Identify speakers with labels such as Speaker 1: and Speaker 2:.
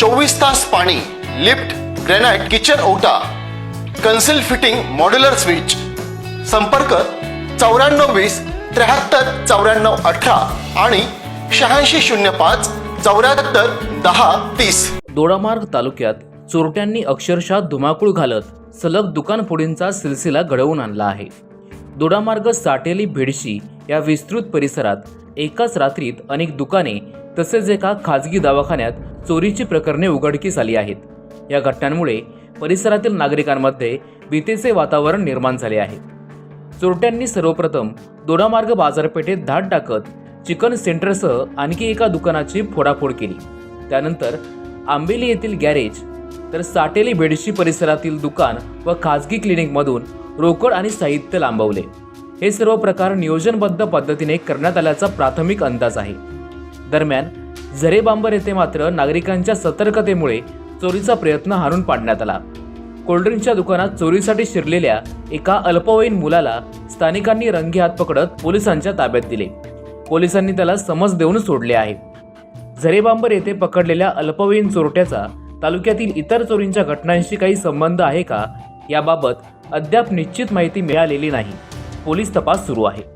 Speaker 1: चोवीस तास पाणी लिफ्ट ग्रेनाइट किचन ओटा कन्सिल फिटिंग मॉड्युलर स्विच. संपर्क चौऱ्याण्णव वीस त्र्याहत्तर चौऱ्याण्णव अठरा आणि शहाऐंशी शून्य पाच चौऱ्याहत्तर दहा तीस.
Speaker 2: दोडामार्ग तालुक्यात चोरट्यांनी अक्षरशः धुमाकूळ घालत सलग दुकानफोडींचा सिलसिला घडवून आणला आहे. दोडामार्ग साटेली भेडशी या विस्तृत परिसरात एकाच रात्रीत अनेक दुकाने तसेच एका खाजगी दवाखान्यात चोरीची प्रकरणे उघडकीस आली आहेत. या घटनांमुळे परिसरातील नागरिकांमध्ये भीतीचे वातावरण निर्माण झाले आहे. चोरट्यांनी सर्वप्रथम दोडामार्ग बाजारपेठेत धाड टाकत चिकन सेंटरसह आणखी एका दुकानाची फोडाफोड केली. त्यानंतर आंबेली येथील गॅरेज तर साटेली बेडशी परिसरातील दुकान व खाजगी क्लिनिकमधून रोकड आणि साहित्य लांबवले. हे सर्व प्रकार नियोजनबद्ध पद्धतीने करण्यात आल्याचा प्राथमिक अंदाज आहे. दरम्यान झरेबांबर येथे मात्र नागरिकांच्या सतर्कतेमुळे चोरीचा प्रयत्न हाणून पाडण्यात आला. कोल्ड्रिंकच्या दुकानात चोरीसाठी शिरलेल्या एका अल्पवयीन मुलाला स्थानिकांनी रंगी हात पकडत पोलिसांच्या ताब्यात दिले. पोलिसांनी त्याला समज देऊन सोडले आहे. झरेबांबर येथे पकडलेल्या अल्पवयीन चोरट्याचा तालुक्यातील इतर चोरींच्या घटनांशी काही संबंध आहे का? याबाबत अद्याप निश्चित माहिती मिळालेली नाही. पोलीस तपास सुरू आहे.